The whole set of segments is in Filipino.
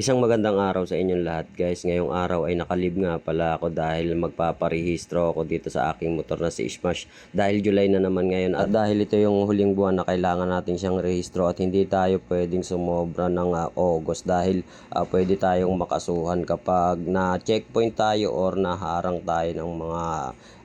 Isang magandang araw sa inyong lahat guys. Ngayong araw ay nakalib nga pala ako dahil magpaparehistro ako dito sa aking motor na si Smash. Dahil July na naman ngayon at dahil ito yung huling buwan na kailangan natin siyang rehistro at hindi tayo pwedeng sumobra ng ah, August dahil ah, pwede tayong makasuhan kapag na checkpoint tayo or naharang tayo ng mga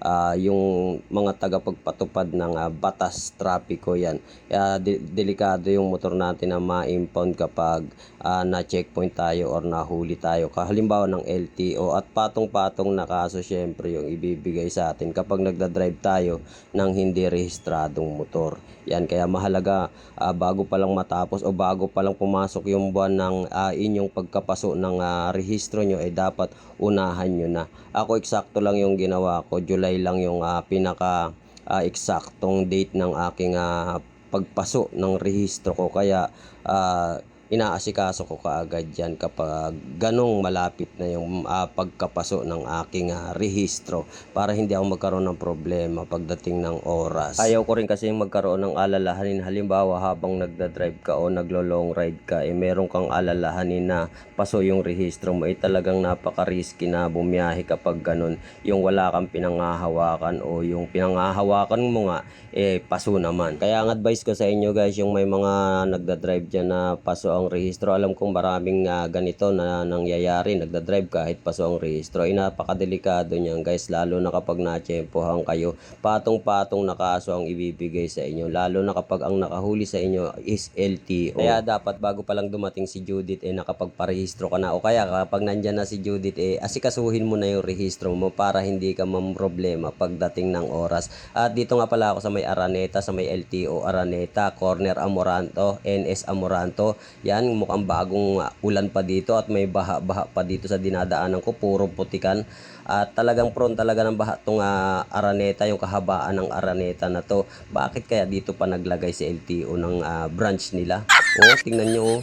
ah, yung mga tagapagpatupad ng ah, batas trapiko yan. Kaya de- delikado yung motor natin na ma-impound kapag ah, na-checkpoint tayo or nahuli tayo. Halimbawa ng LTO at patong-patong na kaso syempre yung ibibigay sa atin kapag nagda-drive tayo ng hindi rehistradong motor. Yan kaya mahalaga ah, bago pa lang matapos o bago pa lang pumasok yung buwan ng ah, inyong pagkapaso ng ah, rehistro nyo ay dapat unahan nyo na. Ako eksakto lang yung ginawa ko. July lang yung ah, pinaka ah, eksaktong date ng aking ah, pagpaso ng rehistro ko. Kaya ah, inaasikaso ko kaagad yan kapag ganong malapit na yung ah, pagkapaso ng aking ah, rehistro para hindi ako magkaroon ng problema pagdating ng oras. Ayaw ko rin kasi magkaroon ng alalahanin halimbawa habang nagda-drive ka o naglo-long ride ka eh meron kang alalahanin na paso yung rehistro mo eh talagang napaka-risky na bumiyahe kapag ganon yung wala kang pinangahawakan o yung pinangahawakan mo nga eh paso naman. Kaya ang advice ko sa inyo guys yung may mga nagda-drive dyan na paso ang rehistro. Alam kong maraming ah, ganito na nangyayari. Nagda-drive kahit paso ang rehistro. Ay napakadelikado niyan guys. Lalo na kapag natsyempohan kayo. Patong-patong na kaso ang ibibigay sa inyo. Lalo na kapag ang nakahuli sa inyo is LTO. Kaya dapat bago pa lang dumating si Judith eh nakapagparehistro ka na. O kaya kapag nandyan na si Judith eh asikasuhin mo na yung rehistro mo para hindi ka mamroblema pagdating ng oras. At dito nga pala ako sa may Araneta, sa may LTO Araneta, Corner Amoranto, NS Amoranto. Yan, mukhang bagong uh, ulan pa dito at may baha-baha pa dito sa dinadaanan ko, puro putikan. At talagang prone talaga ng baha tong uh, Araneta, yung kahabaan ng Araneta na to. Bakit kaya dito pa naglagay si LTO ng uh, branch nila? Oh, tingnan nyo oh.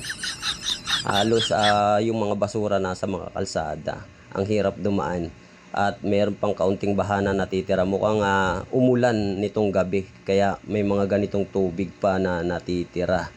Halos ah, yung mga basura nasa mga kalsada. Ang hirap dumaan. At meron pang kaunting bahana natitira. Mukhang ah, umulan nitong gabi. Kaya may mga ganitong tubig pa na natitira.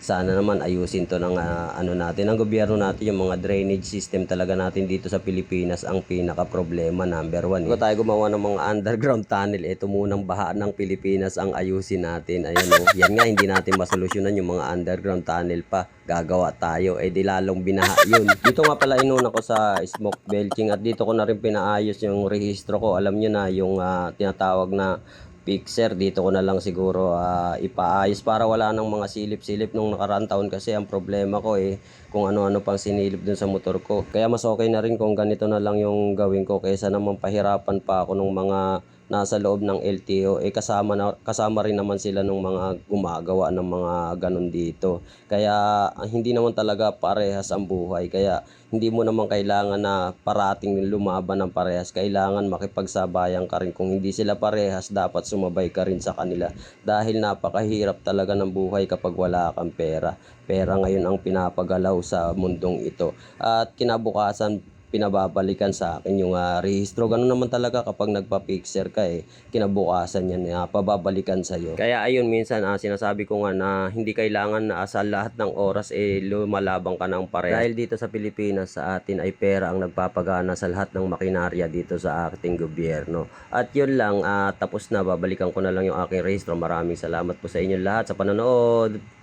Sana naman ayusin to ng ah, ano natin. Ang gobyerno natin, yung mga drainage system talaga natin dito sa Pilipinas ang pinaka problema number one. Kung tayo gumawa ng mga underground tunnel, ito munang baha ng Pilipinas ang ayusin natin. Ayan o, yan nga hindi natin masolusyonan yung mga underground tunnel pa. Gagawa tayo, eh di lalong binaha yun. Dito nga pala inuna ko sa smoke belching at dito ko na rin pinaayos yung rehistro ko. Alam nyo na yung ah, tinatawag na fixer dito ko na lang siguro ah, ipaayos para wala nang mga silip-silip nung nakaraan taon kasi ang problema ko eh kung ano-ano pang sinilip dun sa motor ko. Kaya mas okay na rin kung ganito na lang yung gawin ko kaysa naman pahirapan pa ako ng mga nasa loob ng LTO eh kasama na kasama rin naman sila ng mga gumagawa ng mga ganun dito. Kaya ah, hindi naman talaga parehas ang buhay. Kaya hindi mo naman kailangan na parating lumaban ng parehas. Kailangan makipagsabayan ka rin. Kung hindi sila parehas dapat sumabay ka rin sa kanila. Dahil napakahirap talaga ng buhay kapag wala kang pera pera ngayon ang pinapagalaw sa mundong ito at kinabukasan pinababalikan sa akin yung ah, rehistro. Ganun naman talaga kapag nagpa-fixer ka eh, kinabukasan yan na pababalikan sa iyo. Kaya ayun minsan ah, sinasabi ko nga na hindi kailangan na sa lahat ng oras eh lumalabang ka ng pare. Dahil dito sa Pilipinas sa atin ay pera ang nagpapagana sa lahat ng makinarya dito sa ating gobyerno. At yun lang, ah, tapos na babalikan ko na lang yung aking rehistro. Maraming salamat po sa inyo lahat sa panonood.